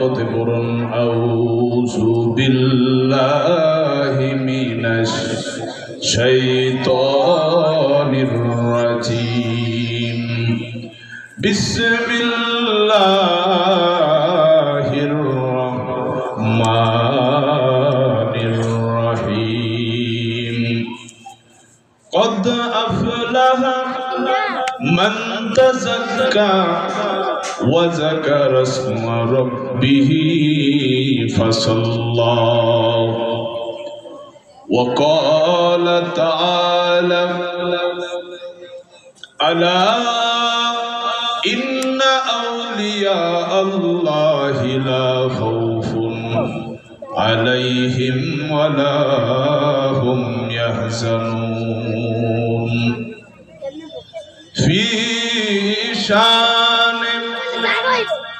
قرن أعوذ بالله من الشيطان الرجيم بسم الله الرحمن الرحيم قد أفلح من تزكى وذكر اسم ربه فصلى وقال تعالى ألا إن أولياء الله لا خوف عليهم ولا هم يحزنون. في شان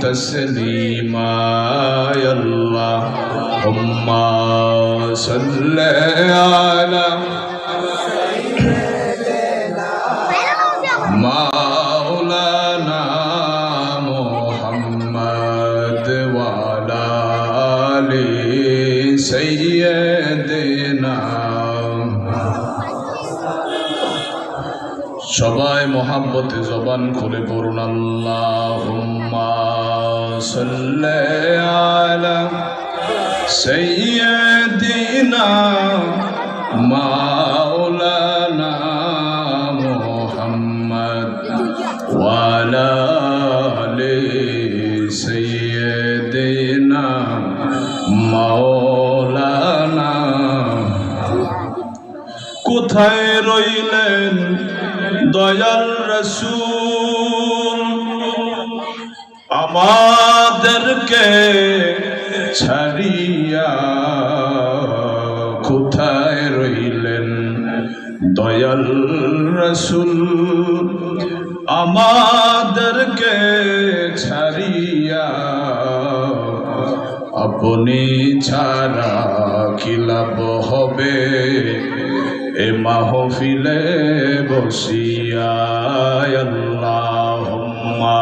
تسليما يا اللهم صل على مولانا محمد وعلى آل سيدنا সবাই মোহাম্মতে জবান খুলে পড়ুন আল্লাহুম্মা সাল্লি আলা সাইয়্যিদিনা মাওলানা মুহাম্মদ ওয়া আলা আলি সাইয়্যিদিনা কোথায় রইলেন দয়াল রসুল? আমাদেরকে ছাড়িয়া কোথায় রইলেন? দয়াল রসুল, আমাদেরকে ছাড়িয়া আপনি ছাড়া খিলাপ হবে? এ মাহফিলে বসিয়া আল্লাহুম্মা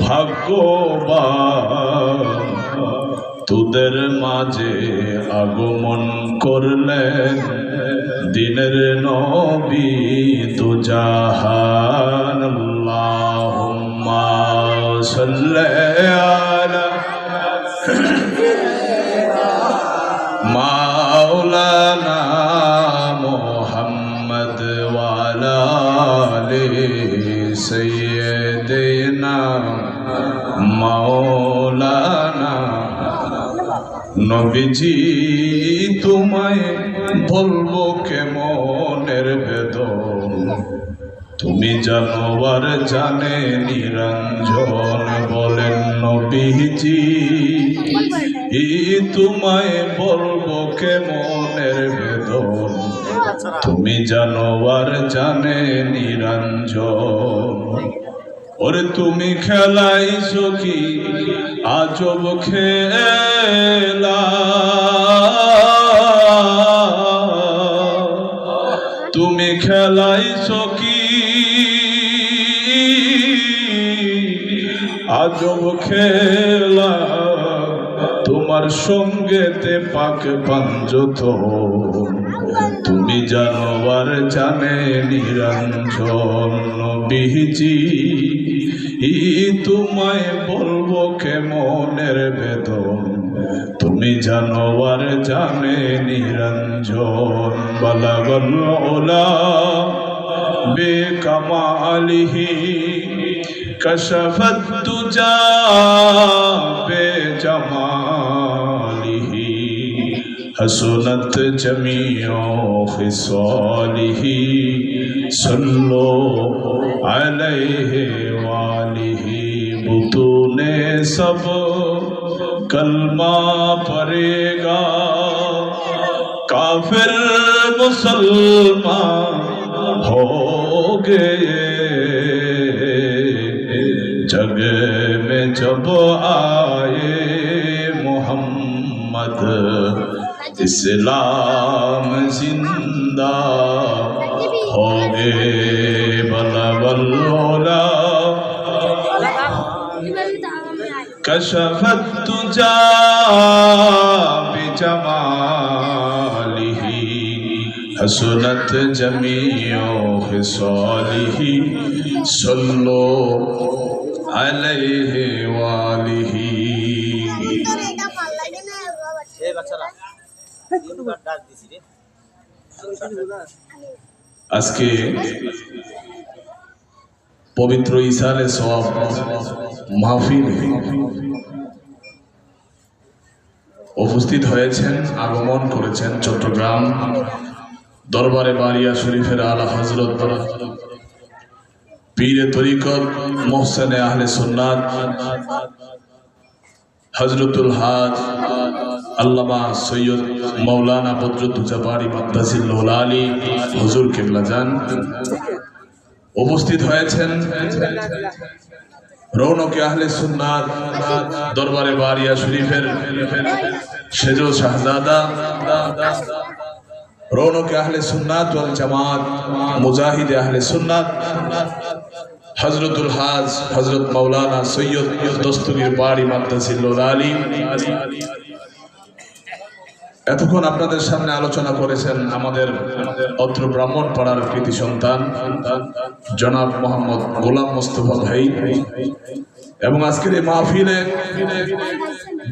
ভাগ্যবান। তোদের মাঝে আগমন করলেন দিনের নবী তো জাহান আল্লাহুম্মা সাল্লি আলা নবীজি, তোমায় বলব কেমনের বেদন? তুমি জানো আর জানে নিরঞ্জন বলেন নবীজি, ই তোমায় বলব কেমনের বেদন? তুমি জানো আর জানে নিরঞ্জন। ওরে তুমি খেলাইছো কি? আজব খেলা তুমি খেলাইছো কি? আজব খেলা তোমার সঙ্গেতে পাক পাঞ্জত। তুমি জানো আর জানে নিরঞ্জন ই তোমায় বলবো কেমনের বেদন তুমি জানোয়ার জানে নিরঞ্জন বলগল ওলা বেকমালিহি কশফত তুজা বেজমালিহি حسنت جميع خصاله صلوا عليه आलिहि बुतूने सब कलमा पड़ेगा काफिर मुसलमान हो गए जग में जब आए मोहम्मद इस्लाम जिंदा हो गए बलवल्लो بلا بلولا کشفت تجا بجماله حسنت جميع خصاله صلوا عليه وآله এটা পবিত্র ইসারে সব মাহফিল উপস্থিত হয়েছেন, আগমন করেছেন চট্টগ্রাম দরবারে বারিয়া শরীফের আলা হজরত পীরে তরিকত মোহসেনে আহলে সুন্নাত হজরতুল হাজ আল্লামা সৈয়দ মৌলানা বদরুদ্দুজাবাড়ি মাদ্দাসিল্লুল আলী হুজুর কেবলা যান। উপস্থিত হয়েছেন। রৌনকে আহলে সুন্নাত দরবারে বারিয়া শরীফের সেজো শাহজাদা। রৌনকে আহলে সুন্নাত ওয়াল জামাত, মুজাহিদ আহলে সুন্নাত হজরতুল হাজ হজরত মৌলানা সৈয়দ দস্তগীর বাড়ি মাদ্দাসিল্লুল আলী এতক্ষণ আপনাদের সামনে আলোচনা করেছেন আমাদের অত্র ব্রাহ্মণ পাড়ার কৃতি সন্তান, জনাব মোহাম্মদ গোলাম মোস্তফা ভাই। এবং আজকের এই মাহফিলে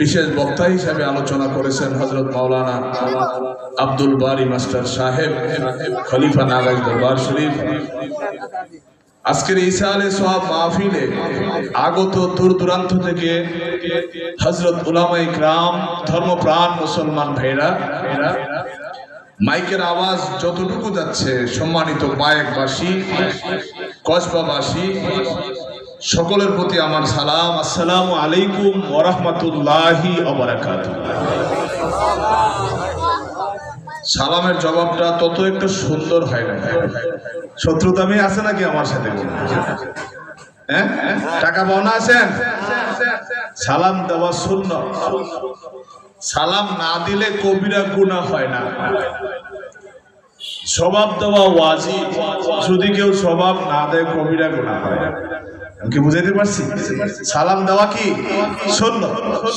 বিশেষ বক্তা হিসাবে আলোচনা করেছেন হজরত মাওলানা আব্দুল বারি মাস্টার সাহেব, খলিফা নাগাজ দরবার শরীফ। আজকের ঈসা আলে সোহাব মাহফিলে আগত দূর দূরান্ত থেকে হজরত উলামাই গ্রাম ধর্মপ্রাণ মুসলমান ভাইরা মাইকের আওয়াজ যতটুকু যাচ্ছে সম্মানিত বায়েকবাসী, কসবাবাসী, সকলের প্রতি আমার সালাম। আসসালামু আলাইকুম ওরহমতুল্লাহি সালামের জবাবটা তত একটু সুন্দর হয় না। শত্রুতামি আছে নাকি আমার সাথে? হ্যাঁ? টাকা পাওনা আছেন সালাম দেওয়া শূন্য। সালাম না দিলে কবিরা গুণা হয় না। স্বভাব দেওয়া ওয়াজিব যদি কেউ স্বভাব না দেয়, কবিরা গুণা হয় আমি কি বুঝাইতে পারছি? সালাম দেওয়া কি? শূন্য।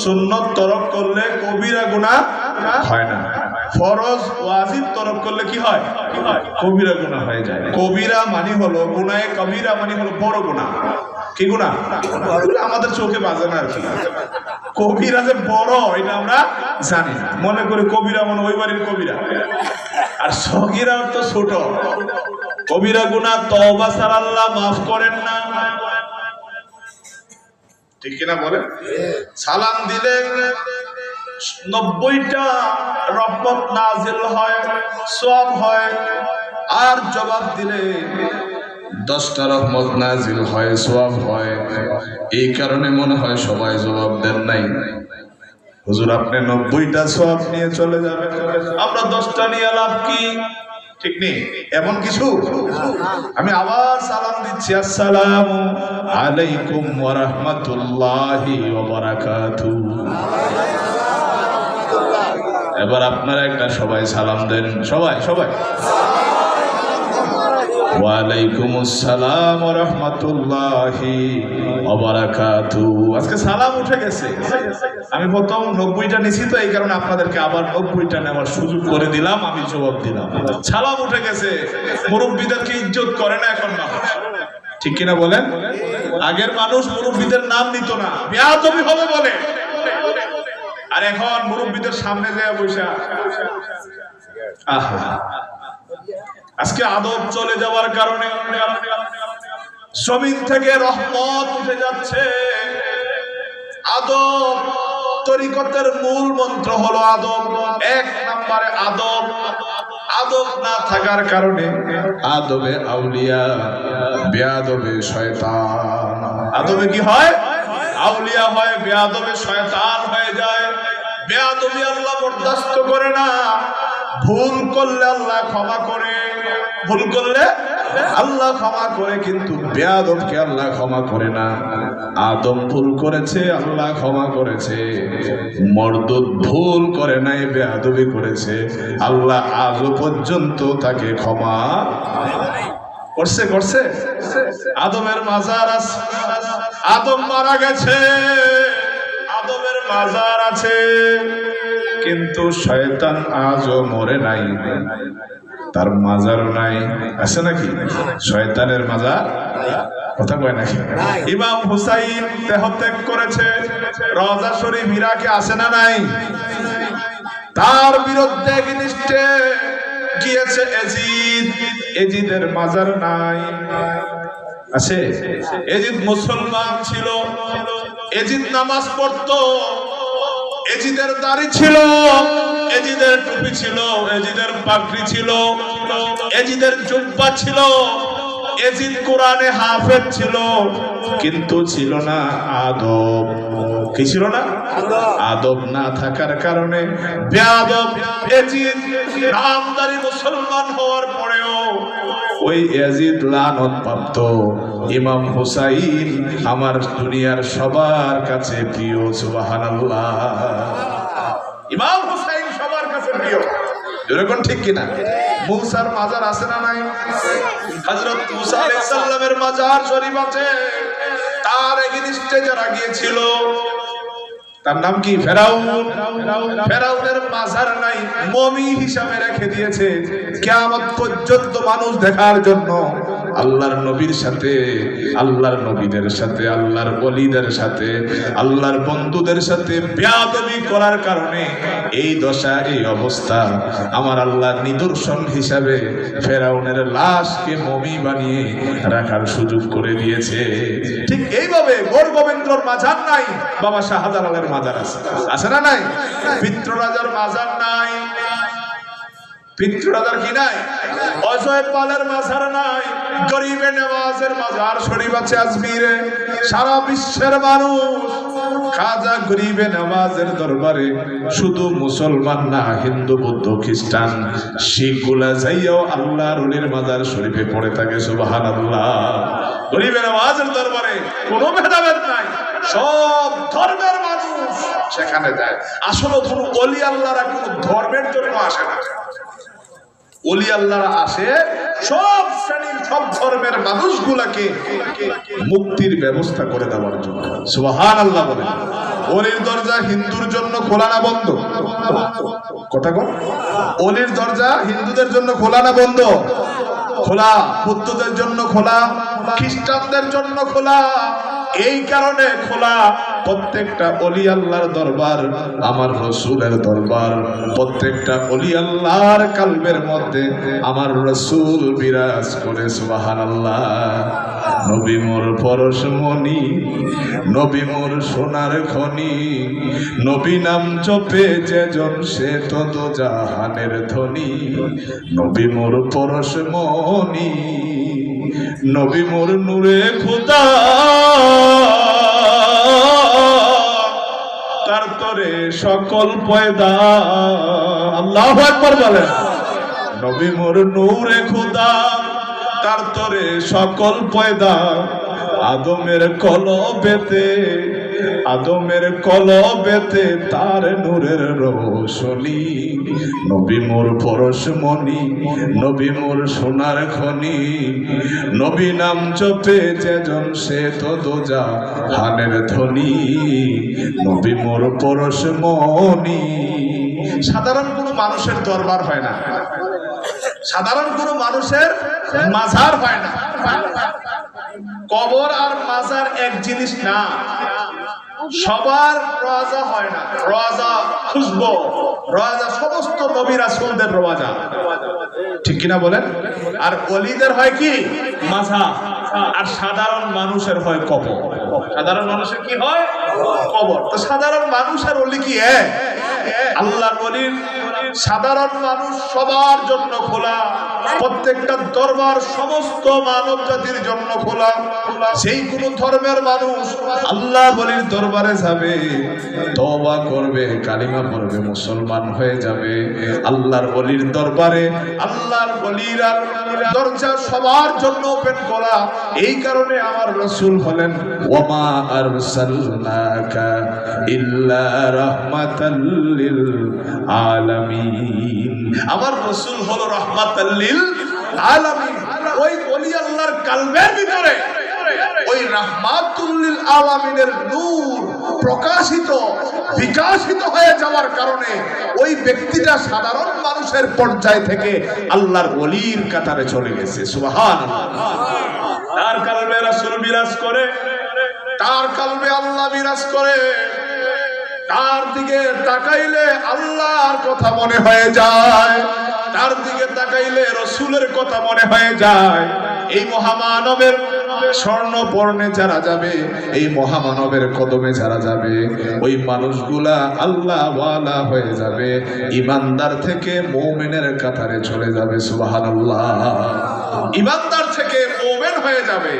শূন্য তরক করলে কবিরা গুণা হয় না। ফরজ ওয়াজিব তরক করলে কি হয়? কবিরা গুণা হয়ে যায়। কবিরা মানে হলো গুনায় কবিরা মানে হলো বড় গুণা কি গুণা আমাদের চোখে বাজে না আর কি। কবিরা যে বড়, এটা আমরা জানি মনে করি কবিরা মনে ওই বাড়ির কবিরা। আর সগিরা তো ছোট। কবিরা গুণা তওবা ছাড়া আল্লাহ মাফ করেন না। ঠিক কিনা বলেন? সালাম দিলে নব্বইটা রহমত নাজিল হয় সব হয়, আর জবাব দিলে দশটা রহমত নাজিল হয় সব হয়। এই কারণে মনে হয় সবাই জবাব দেন নাই। হুজুর, আপনি নব্বইটা সব নিয়ে চলে যাবেন। আমরা দশটা নিয়ে লাভ কি? ঠিক নেই? এমন কিছু? আমি আবার সালাম দিচ্ছি। আসসালাম আলাইকুম ওয়া ওয়া বারাকাতুহু। এবার আপনারা একটা সবাই সালাম দেন। সবাই সবাই। ওয়ালাইকুম আসসালাম রাহমাতুল্লাহি আজকে সালাম উঠে গেছে। আমি প্রথম নব্বইটা নিছি তো, এই কারণে আপনাদেরকে আবার নব্বইটা নেওয়ার সুযোগ করে দিলাম, আমি জবাব দিলাম। সালাম উঠে গেছে। মুরব্বীদেরকে ইজ্জত করে না এখন মানুষ? ঠিক কিনা বলেন? আগের মানুষ মুরব্বীদের নাম নিত না। বেয়াদবি হবে বলে। আর এখন মুরব্বীদের সামনে যায় বৈশা আজকে আদব চলে যাওয়ার কারণে জমিন থেকে রহমত উঠে যাচ্ছে। আদব তরিকতের মূল মন্ত্র হলো আদব। এক নম্বরে আদব। আদব না থাকার কারণে আদবে আউলিয়া বেয়াদবে শয়তান। আদবে কি হয়? আউলিয়া হয় বেয়াদবে শয়তান হয়ে যায়। বেয়াদবি আল্লাহ বরদাস্ত করে না। ভুল করলে আল্লাহ ক্ষমা করে। ভুল করলে আল্লাহ ক্ষমা করে, কিন্তু বেয়াদবকে আল্লাহ ক্ষমা করে না। আদম ভুল করেছে, আল্লাহ ক্ষমা করেছে। মর্দুদ ভুল করে নাই, বেয়াদবি করেছে। আল্লাহ আজও পর্যন্ত তাকে ক্ষমা করছে করছে। আদমের মাজার আদম মারা গেছে। আদমের মাজার আছে। কিন্তু শয়তান আজও মরে নাই। তার মাজার নাই। আছে নাকি? শয়তানের মাজার? কথা কয় নাকি? ইমাম হুসাইন করেছে। রজা শরীফ ইরাকে আছে না নাই? তার বিরুদ্ধে গিনিস্টে গিয়েছে এজিদ। এজিদের মাজার নাই। আছে? এজিদ মুসলমান ছিল। এজিদ নামাজ পড়তো। এজিদের দাড়ি ছিল, এজিদের টুপি ছিল, এজিদের পাগড়ি ছিল, এজিদের জুব্বা ছিল, এজিদ কোরআনে হাফেজ ছিল, কিন্তু ছিল না আদব। কি ছিল না? আদব না থাকার কারণে বেয়াদব এজিদ নামদারি মুসলমান হওয়ার পরেও ওই এজিদ লানত প্রাপ্ত ইমাম হুসাইন আমার দুনিয়ার সবার কাছে প্রিয়, সুবহানাল্লাহ। ইমাম হুসাইন সবার কাছে প্রিয়। যেরকম ঠিক কিনা? মুসার মাজার আছে না নাই? মুসা আলাইহিস সালামের মাজার শরীফ আছে। তার এগেইনস্টে যারা গিয়েছিল তার নাম কি? ফেরাউন। ফেরাউনের মাজার নাই, মমি হিসাবে রেখে দিয়েছে। কেমন পর্যন্ত মানুষ দেখার জন্য আল্লাহর নবীর সাথে, আল্লাহর নবীদের সাথে, আল্লাহর ওলিদের সাথে, আল্লাহর বন্ধুদের সাথে বেয়াদবি করার কারণে এই দশা, এই অবস্থা আমার আল্লাহর নিদর্শন হিসাবে ফেরাউনের লাশকে মমি বানিয়ে রাখার সুযোগ করে দিয়েছে। ঠিক এইভাবে গোর গোবিন্দর মাজার নাই, বাবা শাহজালালের মাজার আছে। আছে না নাই? পিত্র রাজার মাজার নাই। পিত্র কি নাই? অজয় পালের মাজার নাই, গরিবে নেওয়াজের মাজার শরীফ আছে আজমিরে। সারা বিশ্বের মানুষ খাজা গরিবে নামাজের দরবারে শুধু মুসলমান না, হিন্দু, বৌদ্ধ, খ্রিস্টান শিখগুলা যাইয়াও আল্লাহ অলির মাজার শরীফে পড়ে থাকে সুবাহান আল্লাহ গরিবে নামাজের দরবারে কোনো ভেদাভেদ নাই, সব ধর্মের মানুষ সেখানে যায়। আসলে কোনো অলি আল্লাহরা কোনো ধর্মের জন্য আসে না। অলি আল্লাহরা আসে, সব শ্রেণির, সব ধর্মের মানুষগুলাকে মুক্তির ব্যবস্থা করে দেওয়ার জন্য। সুবহান আল্লাহ বলে। অলির দরজা হিন্দুর জন্য খোলা না বন্ধ? কথা কর অলির দরজা হিন্দুদের জন্য খোলা না বন্ধ? খোলা। বুদ্ধদের জন্য খোলা। খ্রিস্টানদের জন্য খোলা। এই কারণে খোলা প্রত্যেকটা অলি আল্লাহর দরবার, আমার রসুলের দরবার। প্রত্যেকটা অলি আল্লাহর কালবের মধ্যে আমার রসুল বিরাজ করে সুবাহান আল্লাহ নবী মোর পরশমণি নবী মোর সোনার খনি। নবী নাম চপে যেজন, সে তত জাহানের ধ্বনি নবী মোর পরশমণি নবী মোর নূরে খুদা। তার তরে সকল পয়দা। আল্লাহ একবার বলেন। নবী মোর নূরে খুদা, তার তরে সকল পয়দা। আদমের কলবেতে আদমের কলবেতে তার নূরের রোশনি। নবী মোর পরশমণি নবী মোর সোনার খনি। নবী নাম চপে যেজন সে তো দোজা হানের ধ্বনি নবী মোর পরশমণি সাধারণ কোনো মানুষের দরবার হয় না। সাধারণ কোনো মানুষের মাঝার হয় না। কবর আর মাজার এক জিনিস না। সবার রাজা হয় না। রাজা খুশবো। রাজা সমস্ত নবী রাসূলদের রাজা। ঠিক কিনা বলেন? আর অলিদের হয় কি? মাথা আর সাধারণ মানুষের হয় কবর। সাধারণ মানুষের কি হয়? কবর। তো সাধারণ মানুষের অলি কি এক? আল্লাহর অলির সাধারণ মানুষ সবার জন্য খোলা। প্রত্যেকটা দরবার সমস্ত মানব জাতির জন্য খোলা। সেই কোন ধর্মের মানুষ আল্লাহ বলির দরবারে যাবে, তওবা করবে, কালিমা পড়বে, মুসলমান হয়ে যাবে। আল্লাহর বলির দরবারে, আল্লাহর বলির আর দরজা সবার জন্য ওপেন করা। এই কারণে আমার রসুল হলেন ওমা আরসালনাকা ইল্লা রাহমাতাল লিল আলামিন। আমার রসুল হলো রাহমাতাল লিল আলামিন। ওই বলি আল্লাহর কালবের ভিতরে। ওই রাহমাতুল্লিল আলামিনের নূর প্রকাশিত বিকাশিত হয়ে যাওয়ার কারণে ওই ব্যক্তিটা সাধারণ মানুষের পর্যায় থেকে আল্লাহর ওলির কাতারে চলে গেছে। সুবহানাল্লাহ। তার কালবে রাসূল বিরাজ করে। তার কালবে আল্লাহ বিরাজ করে। তার দিকে তাকাইলে আল্লাহর কথা মনে হয়ে যায়। তার দিকে তাকাইলে রসুলের কথা মনে হয়ে যায়। এই মহামানবের স্বর্ণ বর্ণে যারা যাবে, এই মহামানবের কদমে যারা যাবে, ওই মানুষগুলা আল্লাহ ওয়ালা হয়ে যাবে ইমানদার থেকে মৌমেনের কাতারে চলে যাবে, সুবহানাল্লাহ। ইমানদার থেকে মোমেন হয়ে যাবে।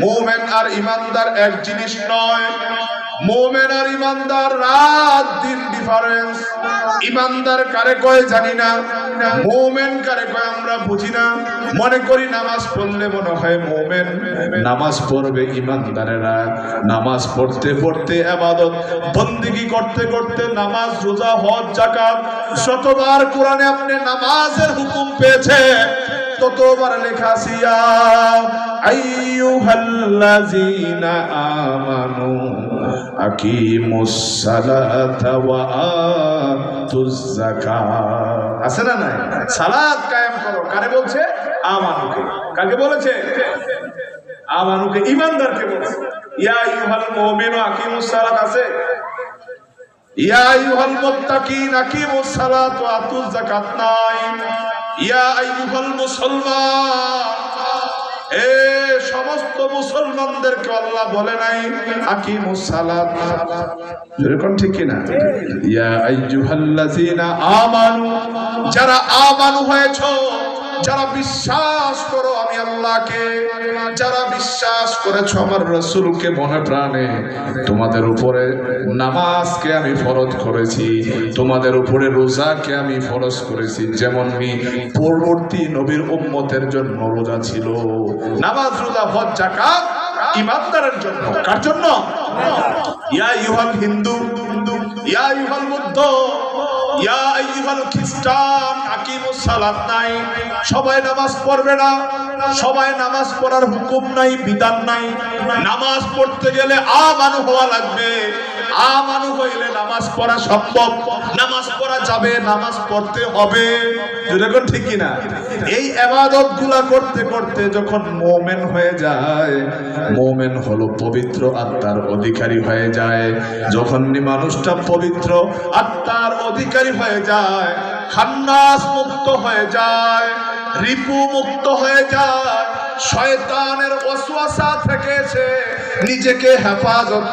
মোমেন আর ইমানদার এক জিনিস নয় মোমেন আর ইমানদার রাত দিন ডিফারেন্স ইমানদার কারে কয় জানি না, মোমেন কারে কয় আমরা বুঝি না। মনে করি নামাজ পড়লে মনে হয় মোমেন। নামাজ পড়বে ইমানদারেরা, নামাজ পড়তে পড়তে আবাদত, বন্দিগি করতে করতে নামাজ, রোজা, হজ জাকাত শতবার কোরআনে আপনি নামাজের হুকুম পেয়েছে, ততবার লেখা সিয়া আইয়ুহাল্লাযীনা আমানু। আকিমুস সালাতা ওয়া আতুজ যাকাত আছে না নাই? সালাত কায়েম করো। কারে বলছে? আমানুকে। কাকে বলেছে? আমানুকে বলছে। ইয়া আইয়ুহাল মুমিনু আকিমুস সালাত আছে? ইয়া আইয়ুহাল মুত্তাকিন সালাত ওয়া আতুজ যাকাত নাই। ইয়া আইয়ুহাল মুসলমান। এ সমস্ত মুসলমানদেরকে আল্লাহ বলে নাই আকিমুস সালাত। এরকম ঠিক কি না ইয়া আইয়ুহাল্লাযিনা আমানু, যারা আমানু হয়েছো যারা বিশ্বাস করো আমি আল্লাহকে, যারা বিশ্বাস করেছ আমার রসুলকে মনে প্রাণে, তোমাদের উপরে নামাজকে আমি ফরজ করেছি, তোমাদের উপরে রোজাকে আমি ফরজ করেছি, যেমন মি পূর্ববর্তী নবীর উম্মতের জন্য রোজা ছিল। নামাজ, রোজা, হজ জাকাত ইমানদারের জন্য। কার জন্য? ইয়া ইউহাল হিন্দু, ইয়া ইউহাল বুদ্ধ সবাই নামাজ পড়বে না। সবাই নামাজ পড়ার হুকুম নাই, বিধান নাই। নামাজ পড়তে গেলে আমানু হওয়া লাগবে। আমানু হইলে নামাজ পড়া সম্ভব। নামাজ পড়া যাবে, নামাজ পড়তে হবে। ঠিক না এই আবাদতগুলা করতে করতে যখন মোমেন হয়ে যায়, মোমেন হলো পবিত্র আত্মার অধিকারী হয়ে যায়। যখন মানুষটা পবিত্র আত্মার অধিকারী হয়ে যায়, খান্নাস মুক্ত হয়ে যায়, রিপু মুক্ত হয়ে যায়, শয়তানের ওয়াসওয়াসা থেকে নিজেকে হেফাজত